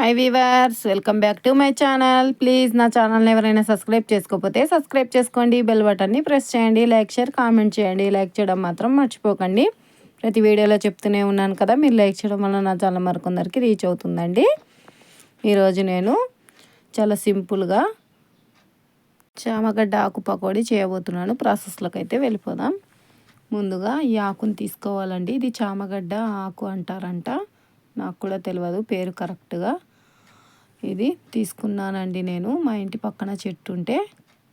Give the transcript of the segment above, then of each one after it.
Hi viewers welcome back to my channel please నా ఛానల్ని ఎవరైనా సబ్స్క్రైబ్ చేసుకోకపోతే సబ్స్క్రైబ్ చేసుకోండి. బెల్ బటన్ని ప్రెస్ చేయండి. లైక్ షేర్ కామెంట్ చేయండి. లైక్ చేయడం మాత్రం మర్చిపోకండి. ప్రతి వీడియోలో చెప్తూనే ఉన్నాను కదా మీరు లైక్ చేయడం వల్ల నా ఛానల్ మరికొందరికి రీచ్ అవుతుందండి. ఈరోజు నేను చాలా సింపుల్గా చామగడ్డ ఆకు పకోడీ చేయబోతున్నాను. ప్రాసెస్లోకి అయితే వెళ్ళిపోదాం. ముందుగా ఈ ఆకును తీసుకోవాలండి. ఇది చామగడ్డ ఆకు అంటారంట. నాకు కూడా తెలియదు పేరు కరెక్ట్గా ఇది తీసుకున్నానండి నేను. మా ఇంటి పక్కన చెట్టు ఉంటే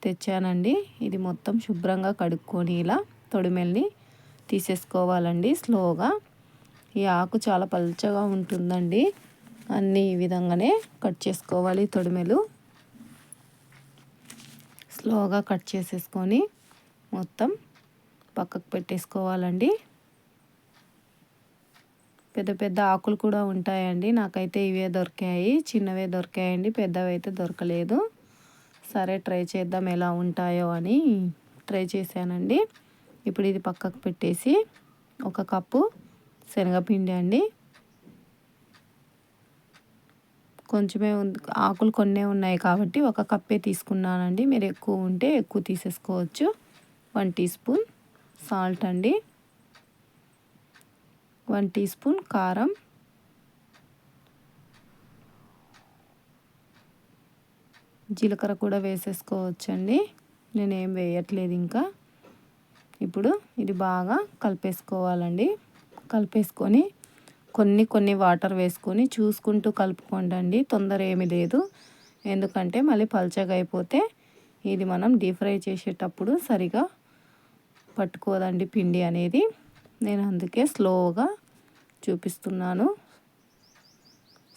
తెచ్చానండి. ఇది మొత్తం శుభ్రంగా కడుక్కొని ఇలా తొడిమెల్ని తీసేసుకోవాలండి స్లోగా. ఈ ఆకు చాలా పల్చగా ఉంటుందండి. అన్ని ఈ విధంగానే కట్ చేసుకోవాలి తొడిమెలు. స్లోగా కట్ చేసేసుకొని మొత్తం పక్కకు పెట్టేసుకోవాలండి. పెద్ద పెద్ద ఆకులు కూడా ఉంటాయండి. నాకైతే ఇవే దొరికాయి. చిన్నవే దొరికాయండి. పెద్దవి అయితే దొరకలేదు. సరే ట్రై చేద్దాం ఎలా ఉంటాయో అని ట్రై చేశానండి. ఇప్పుడు ఇది పక్కకు పెట్టేసి ఒక కప్పు శనగపిండి అండి. కొంచెమే ఆకులు కొన్నే ఉన్నాయి కాబట్టి ఒక కప్పే తీసుకున్నానండి. మీరు ఎక్కువ ఉంటే ఎక్కువ తీసేసుకోవచ్చు. వన్ టీ స్పూన్ సాల్ట్ అండి. వన్ టీ స్పూన్ కారం. జీలకర్ర కూడా వేసేసుకోవచ్చండి. నేనేం వేయట్లేదు ఇంకా. ఇప్పుడు ఇది బాగా కలిపేసుకోవాలండి. కలిపేసుకొని కొన్ని కొన్ని వాటర్ వేసుకొని చూసుకుంటూ కలుపుకోండి తొందర ఏమి లేదు. ఎందుకంటే మళ్ళీ పల్చగా అయిపోతే ఇది మనం డీప్ ఫ్రై చేసేటప్పుడు సరిగా పట్టుకోదండి పిండి అనేది. నేను అందుకే స్లోగా చూపిస్తున్నాను.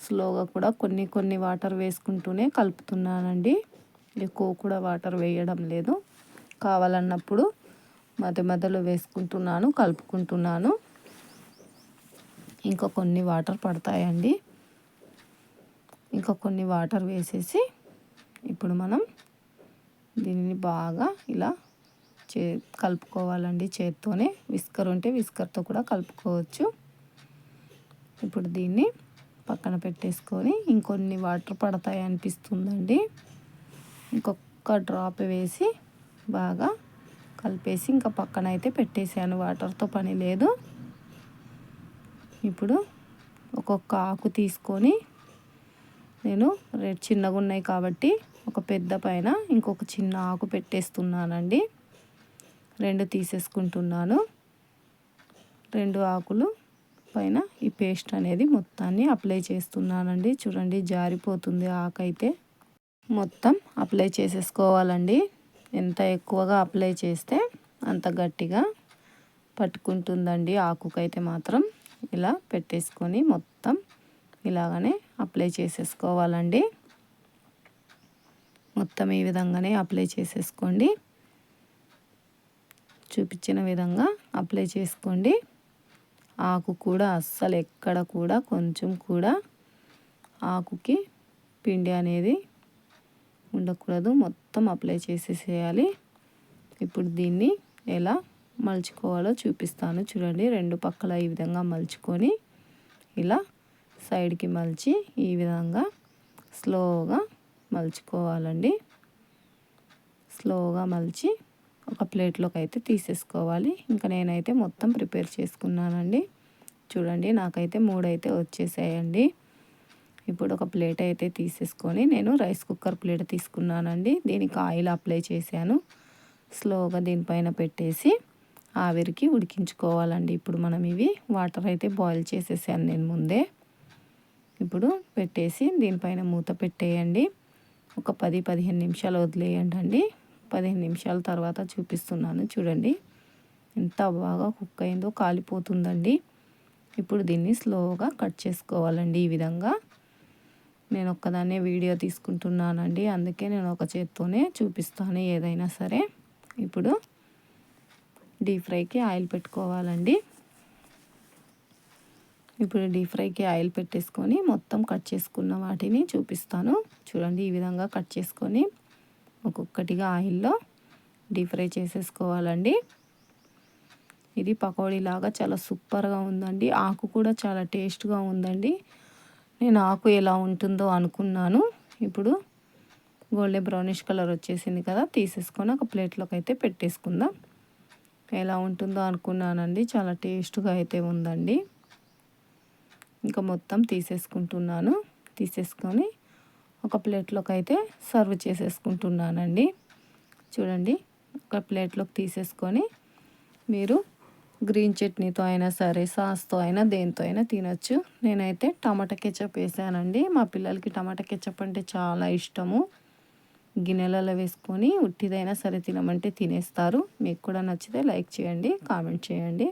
స్లోగా కూడా కొన్ని కొన్ని వాటర్ వేసుకుంటూనే కలుపుతున్నానండి. ఎక్కువ కూడా వాటర్ వేయడం లేదు. కావాలన్నప్పుడు మధ్య మధ్యలో వేసుకుంటున్నాను కలుపుకుంటున్నాను. ఇంకా కొన్ని వాటర్ పడతాయండి. ఇంకా కొన్ని వాటర్ వేసేసి ఇప్పుడు మనం దీనిని బాగా ఇలా చే కలుపుకోవాలండి. చేత్తోనే విస్కర్ ఉంటే విస్కర్తో కూడా కలుపుకోవచ్చు. ఇప్పుడు దీన్ని పక్కన పెట్టేసుకొని ఇంకొన్ని వాటర్ పడతాయి అనిపిస్తుందండి. ఇంకొక డ్రాప్ వేసి బాగా కలిపేసి ఇంకా పక్కన అయితే పెట్టేసాను. వాటర్తో పని లేదు. ఇప్పుడు ఒక్కొక్క ఆకు తీసుకొని నేను రెడ్ చిన్నగా ఉన్నాయి కాబట్టి ఒక పెద్ద పైన ఇంకొక చిన్న ఆకు పెట్టేస్తున్నానండి. రెండు తీసేసుకుంటున్నాను. రెండు ఆకులు పైన ఈ పేస్ట్ అనేది మొత్తాన్ని అప్లై చేస్తున్నానండి. చూడండి జారిపోతుంది ఆకైతే. మొత్తం అప్లై చేసేసుకోవాలండి. ఎంత ఎక్కువగా అప్లై చేస్తే అంత గట్టిగా పట్టుకుంటుందండి ఆకుకైతే మాత్రం. ఇలా పెట్టేసుకొని మొత్తం ఇలాగనే అప్లై చేసేసుకోవాలండి. మొత్తం ఈ విధంగానే అప్లై చేసేసుకోండి. చూపించిన విధంగా అప్లై చేసుకోండి. ఆకు కూడా అస్సలు ఎక్కడ కూడా కొంచెం కూడా ఆకుకి పిండి అనేది ఉండకూడదు. మొత్తం అప్లై చేసేసేయాలి. ఇప్పుడు దీన్ని ఎలా మలుచుకోవాలో చూపిస్తాను. చూడండి రెండు పక్కల ఈ విధంగా మలుచుకొని ఇలా సైడ్కి మలిచి ఈ విధంగా స్లోగా మలుచుకోవాలండి. స్లోగా మలిచి ఒక ప్లేట్లోకి అయితే తీసేసుకోవాలి. ఇంకా నేనైతే మొత్తం ప్రిపేర్ చేసుకున్నానండి. చూడండి నాకైతే మూడైతే వచ్చేసాయండి. ఇప్పుడు ఒక ప్లేట్ అయితే తీసేసుకొని నేను రైస్ కుక్కర్ ప్లేట్ తీసుకున్నానండి. దీనికి ఆయిల్ అప్లై చేశాను. స్లోగా దీనిపైన పెట్టేసి ఆవిరికి ఉడికించుకోవాలండి. ఇప్పుడు మనం ఇవి వాటర్ అయితే బాయిల్ చేసేసాను నేను ముందే. ఇప్పుడు పెట్టేసి దీనిపైన మూత పెట్టేయండి. ఒక పది పదిహేను నిమిషాలు వదిలేయండి అండి పదిహేను నిమిషాల తర్వాత చూపిస్తున్నాను. చూడండి. ఎంత బాగా కుక్ అయిందో కాలిపోతుందండి. ఇప్పుడు దీన్ని స్లోగా కట్ చేసుకోవాలండి ఈ విధంగా. నేను ఒక్కదాన్నే వీడియో తీసుకుంటున్నానండి. అందుకే నేను ఒక చేత్తోనే చూపిస్తాను ఏదైనా సరే. ఇప్పుడు డీప్ ఫ్రైకి ఆయిల్ పెట్టుకోవాలండి. ఇప్పుడు డీప్ ఫ్రైకి ఆయిల్ పెట్టేసుకొని మొత్తం కట్ చేసుకున్న వాటిని చూపిస్తాను. చూడండి ఈ విధంగా కట్ చేసుకొని ఒక్కొక్కటిగా ఆయిల్లో డీప్ ఫ్రై చేసేసుకోవాలండి. ఇది పకోడీ లాగా చాలా సూపర్గా ఉందండి. ఆకు కూడా చాలా టేస్ట్గా ఉందండి. నేను ఆకు ఎలా ఉంటుందో అనుకున్నాను. ఇప్పుడు గోల్డెన్ బ్రౌనిష్ కలర్ వచ్చేసింది కదా తీసేసుకొని ఒక ప్లేట్లోకి అయితే పెట్టేసుకుందాం. ఎలా ఉంటుందో అనుకున్నానండి. చాలా టేస్ట్గా అయితే ఉందండి. ఇంకా మొత్తం తీసేసుకుంటున్నాను. తీసేసుకొని ఒక ప్లేట్లోకి అయితే సర్వ్ చేసేసుకుంటున్నానండి. చూడండి ఒక ప్లేట్లోకి తీసేసుకొని మీరు గ్రీన్ చట్నీతో అయినా సరే సాస్తో అయినా దేంతో అయినా తినచ్చు. నేనైతే టమాటా కెచప్ వేసానండి. మా పిల్లలకి టమాటా కెచప్ అంటే చాలా ఇష్టము. గిన్నెలలో వేసుకొని ఉట్టిదైనా సరే తినమంటే తినేస్తారు. మీకు కూడా నచ్చితే లైక్ చేయండి కామెంట్ చేయండి.